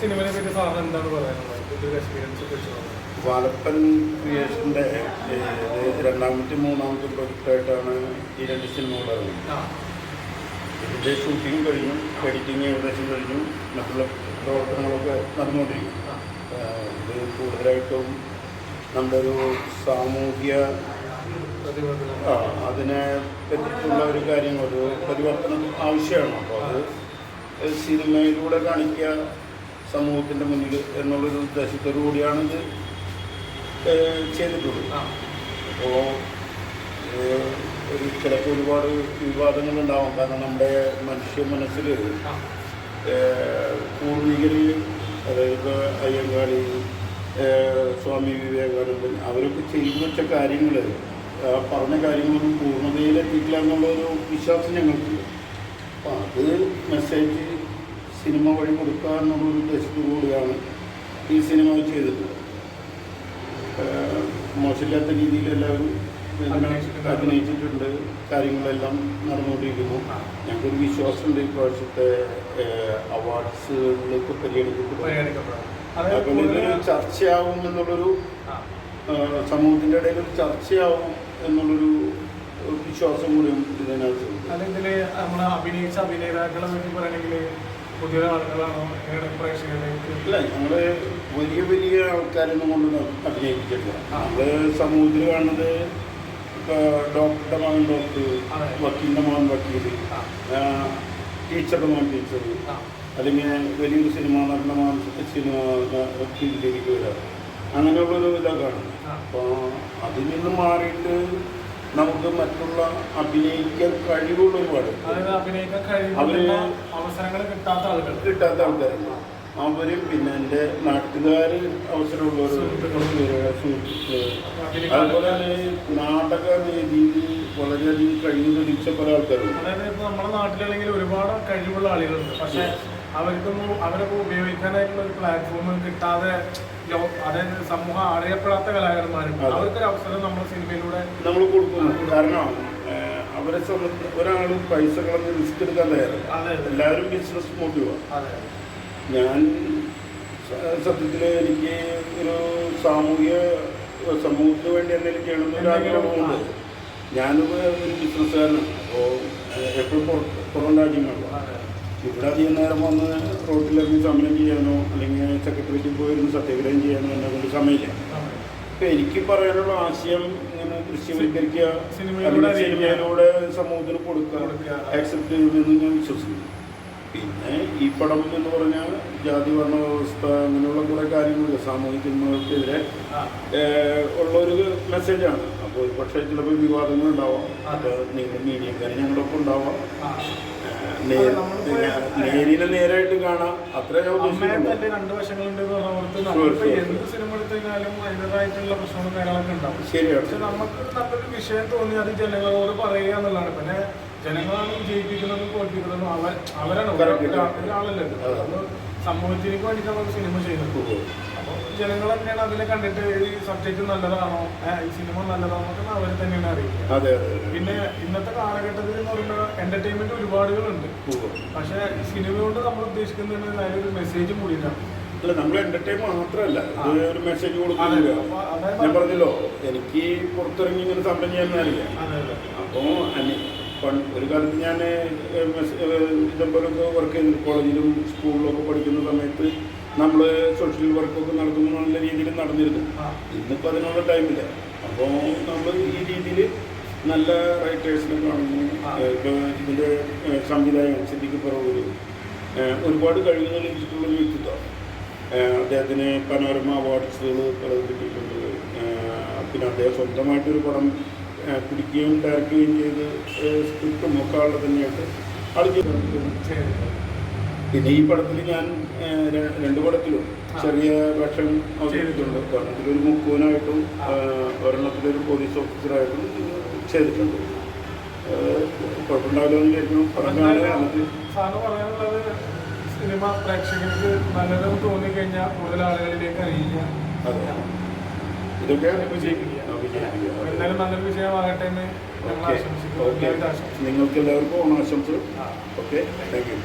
സിനിമയെ പറ്റി സാറിന് എന്താണ് പറയാനുള്ളത്? പുതിയൊരു എക്സ്പീരിയൻസ് വെച്ച് വാലപ്പൻ ക്രിയേഷന്റെ ഏഹ്, രണ്ടാമത്തെ മൂന്നാമത്തെ പ്രൊജക്റ്റായിട്ടാണ് ഈ രണ്ട് സിനിമകൾ ഇറങ്ങുന്നത്. ആ. ഇതിന്റെ ഷൂട്ടിംഗ് കഴിഞ്ഞു എഡിറ്റിംഗ് ഏകദേശം കഴിഞ്ഞു മറ്റുള്ള പ്രവർത്തനങ്ങളൊക്കെ നടന്നുകൊണ്ടിരിക്കും ഇത് കൂടുതലായിട്ടും നമ്മുടെ ഒരു സാമൂഹ്യ അതിനെ പറ്റിയിട്ടുള്ള ഒരു കാര്യങ്ങൾ ഒരു പരിവർത്തനം ആവശ്യമാണ്. അപ്പോൾ അത് സിനിമയിലൂടെ കാണിക്കുക സമൂഹത്തിന്റെ മുന്നിൽ എന്നുള്ളൊരു ഉദ്ദേശത്തോടു കൂടിയാണ് ഇത് ചെയ്തിട്ടുള്ളത്. അപ്പോൾ ഒരു ചിലപ്പോൾ ഒരുപാട് വിവാദങ്ങളുണ്ടാവും. കാരണം നമ്മുടെ മനുഷ്യ മനസ്സിൽ ആ. പൂർവികർ അതായത് ഇപ്പോൾ അയ്യങ്കാളി സ്വാമി വിവേകാനന്ദൻ അവരൊക്കെ ചെയ്തു വെച്ച കാര്യങ്ങൾ പറഞ്ഞ കാര്യങ്ങളൊന്നും പൂർണതയിലെത്തിയിട്ടില്ല എന്നുള്ളൊരു വിശ്വാസം ഞങ്ങൾക്കുണ്ട് അപ്പോൾ അത് മെസ്സേജ് സിനിമ വഴി കൊടുക്കുക എന്നുള്ളൊരു ഉദ്ദേശത്തോടുകൂടിയാണ് ഈ സിനിമ ചെയ്തിട്ടുള്ളത് മോശമില്ലാത്ത രീതിയിൽ എല്ലാവരും അഭിനയിച്ചിട്ടുണ്ട്. കാര്യങ്ങളെല്ലാം നടന്നുകൊണ്ടിരിക്കുന്നു. ഞങ്ങൾക്കൊരു വിശ്വാസമുണ്ട് ഇപ്രാവശ്യത്തെ അവാർഡ്സുകളിലേക്ക് പരിഗണിക്കപ്പെടും അപ്പോൾ ഇതൊരു ചർച്ചയാവും എന്നുള്ളൊരു സമൂഹത്തിന്റെ ഇടയിൽ ഒരു ചർച്ചയാവും എന്നുള്ളൊരു വിശ്വാസം കൂടിയും ഇതിനകത്ത്. അല്ലെങ്കിൽ നമ്മൾ അഭിനയിച്ച അഭിനേതാക്കളെ പറ്റി പറയണമെങ്കിൽ പുതിയ ആളുകളാണോ? എങ്ങനെയാണ് പ്രേക്ഷകരിലേക്ക് ഇല്ല നമ്മൾ വലിയ വലിയ ആൾക്കാരൊന്നും കൊണ്ട് അഭിനയിപ്പിച്ചിട്ടില്ല നമ്മൾ സമൂഹത്തിൽ കാണുന്നത് ഇപ്പോൾ ഡോക്ടറുടെ മകൻ ഡോക്ടർ വക്കീലിന്റെ വക്കീലിന്റെ മകൻ വക്കീൽ ടീച്ചറുടെ മകൻ ടീച്ചർ അല്ലെങ്കിൽ വലിയൊരു സിനിമ നടന്ന മകൻ സിനിമ ഫീൽഡിലേക്ക് വരാറ്. അങ്ങനെയുള്ളൊരു ഇതൊക്കെയാണ്. അപ്പോൾ അതിൽ നിന്ന് മാറിയിട്ട് നമുക്ക് മറ്റുള്ള അഭിനയിക്കാൻ കഴിവുള്ള ഒരുപാട് അഭിനയിക്കാൻ അവർ അവസരങ്ങൾ കിട്ടാത്ത ആളുകൾ കിട്ടാത്ത ആൾക്കാരുണ്ട് അവരും പിന്നെ എന്റെ നാട്ടുകാർ അവസരമുള്ളവർ സുഹൃത്തുക്കൾ. അതുപോലെ തന്നെ നാടക രീതിയിൽ വളരെയധികം കഴിവ് തെളിയിച്ച പല ആൾക്കാരുണ്ട് അതായത് നമ്മുടെ നാട്ടിലാണെങ്കിൽ ഒരുപാട് കഴിവുള്ള ആളുകളുണ്ട്. പക്ഷെ അവർക്കൊന്നും അവരൊക്കെ ഉപയോഗിക്കാനായിട്ടുള്ള ഒരു പ്ലാറ്റ്ഫോം കിട്ടാതെ അതായത് സമൂഹം അറിയപ്പെടാത്ത. അവർക്കൊരു അവസരം സിനിമയിലൂടെ നമ്മൾ കൊടുക്കുന്നു. കാരണം അവരെ സംബന്ധിച്ച് ഒരാൾ പൈസ കളഞ്ഞ് റിസ്ക് എടുക്കാൻ തയ്യാറല്ല. അതെ എല്ലാവരും ബിസിനസ് മോട്ടീവാണ് ഞാൻ സത്യത്തിൽ എനിക്ക് ഒരു സാമൂഹ്യ സമൂഹത്തിന് വേണ്ടി എന്തെങ്കിലും ചെയ്യണമെന്ന് ഒരു ആഗ്രഹമുണ്ട് ഞാനും ഒരു ബിസിനസ്സുകാരനാണ് അപ്പോൾ എപ്പോഴും പുറം രാജ്യങ്ങളിലാണ് ഇവിടെ അധികം നേരം വന്ന് റോഡിലിറങ്ങി സമരം ചെയ്യാനോ അല്ലെങ്കിൽ സെക്രട്ടേറിയറ്റിൽ പോയിരുന്ന് സത്യാഗ്രഹം ചെയ്യാനോ എന്നെ കൊണ്ട് സമയമില്ല. അപ്പം എനിക്ക് പറയാനുള്ള ആശയം ഇങ്ങനെ ദൃശ്യവൽക്കരിക്കുക സിനിമയിലൂടെ സമൂഹത്തിന് കൊടുക്കുക. ആക്സെപ്റ്റ് ചെയ്യുമെന്ന് ഞാൻ വിശ്വസിക്കുന്നു. പിന്നെ ഈ പടം എന്ന് പറഞ്ഞാൽ ജാതി വർണ വ്യവസ്ഥ അങ്ങനെയുള്ള കുറേ കാര്യങ്ങളുണ്ട്. സാമൂഹിക തിന്മകൾക്കെതിരെ ഏഹ്, ഉള്ളൊരു മെസ്സേജാണ് അപ്പോൾ പക്ഷേ ചിലപ്പോൾ വിവാദങ്ങൾ ഉണ്ടാവാം. അത് നിങ്ങൾ മീഡിയക്കാർ ഞങ്ങളൊപ്പം ഉണ്ടാവാം. നേരിനെ നേരായിട്ട് കാണാം. അത്ര ഞാൻ ഉദ്ദേശിക്കുന്നത് രണ്ട് വശങ്ങളുണ്ട് എന്ന് പറഞ്ഞോർത്ത് Sure, എന്ത് സിനിമ എടുത്തു കഴിഞ്ഞാലും അതിന്റെതായിട്ടുള്ള പ്രശ്നങ്ങളും കാര്യങ്ങളൊക്കെ ഉണ്ടാവും. ശരിയാണ്. പക്ഷെ നമുക്ക് നല്ലൊരു വിഷയം തോന്നി അത് ജനങ്ങളോട് പറയുക എന്നുള്ളതാണ്. പിന്നെ ജനങ്ങളാണ് ജയിപ്പിക്കുന്നതും തോൽപ്പിക്കുന്നതും. അവർ അവരാണ് ആളല്ലേ ഒരാളല്ലേ സമൂഹത്തിലേക്ക് വേണ്ടിയിട്ട് നമ്മൾ സിനിമ ചെയ്യുന്നത്. അപ്പോൾ ജനങ്ങൾ തന്നെയാണ് അതിനെ കണ്ടിട്ട് ഈ സബ്ജക്റ്റ് നല്ലതാണോ ഈ സിനിമ നല്ലതാണോ എന്നൊക്കെ അവർ തന്നെയാണ് അറിയുന്നത് പിന്നെ ഇന്നത്തെ കാലഘട്ടത്തിൽ എന്ന് പറയുമ്പോൾ എന്റർടൈൻമെന്റ് ഒരുപാടുകളുണ്ട്. പക്ഷെ സിനിമ കൊണ്ട് നമ്മൾ ഉദ്ദേശിക്കുന്നത് അതിലൊരു മെസ്സേജ് കൂടിയില്ല. അല്ല നമ്മൾ എന്റർടൈൻ മാത്രമല്ല. ഒരു മെസ്സേജ് കൊടുക്കുന്നില്ല ഞാൻ പറഞ്ഞല്ലോ എനിക്ക് പുറത്തിറങ്ങി ഇങ്ങനെ സമരം ചെയ്യാൻ അറിയാം അപ്പോൾ ഒരു കാലത്ത് ഞാൻ ഇതേപോലൊക്കെ വർക്ക് ചെയ്തു കോളേജിലും സ്കൂളിലൊക്കെ പഠിക്കുന്ന സമയത്ത് നമ്മൾ സോഷ്യൽ വർക്കൊക്കെ നടത്തുമ്പോൾ നല്ല രീതിയിൽ നടന്നിരുന്നു. ഇന്നിപ്പോൾ അതിനുള്ള ടൈമില്ല അപ്പോൾ നമ്മൾ ഈ രീതിയിൽ നല്ല റൈറ്റേഴ്സിനെ കാണുന്നു. ഇപ്പോൾ ഇതിന്റെ സംവിധായകൻ സിദ്ദിഖ് പറവൂര് ഒരുപാട് കഴിവ് ലഭിച്ചിട്ടുള്ള ഒരു വ്യക്തിത്വം. അദ്ദേഹത്തിന് പനോരമ അവാർഡ്സുകൾ പലതും കിട്ടിയിട്ടുണ്ട് പിന്നെ അദ്ദേഹം സ്വന്തമായിട്ടൊരു പടം പിടിക്കുകയും ഡയറക്റ്റ് ചെയ്യുകയും ചെയ്ത് സ്ക്രിപ്റ്റ് ഒക്കെ ആളുടെ തന്നെയായിട്ട് ആൾ പിന്നെ ഈ പടത്തിൽ ഞാൻ രണ്ട് പടത്തിലും ചെറിയ വേഷം അവതരിപ്പിച്ചിട്ടുണ്ട്. ഒരെണ്ണത്തിലൊരു മുക്കൂനായിട്ടും ഒരെണ്ണത്തിലൊരു പോലീസ് ഓഫീസറായിട്ടും ചെയ്തിട്ടുണ്ട്. കുഴപ്പമുണ്ടാവില്ല എന്ന് സാറിന് പറയാനുള്ളത് സിനിമ പ്രേക്ഷകർക്ക് നല്ലതെന്ന് തോന്നിക്കഴിഞ്ഞാൽ കൂടുതൽ ആളുകളിലേക്ക് അറിയിക്കുക. ഇതൊക്കെ വിജയിപ്പിക്കുക. എന്തായാലും നല്ലൊരു വിജയമാകട്ടെ എന്ന് ഞങ്ങൾ ആശംസിക്കുന്നു. ഓക്കെ. എല്ലാവരും ആശംസിക്കുന്നു. നിങ്ങൾക്ക് എല്ലാവർക്കും ഓണാശംസകൾ ഓക്കെ. Thank you.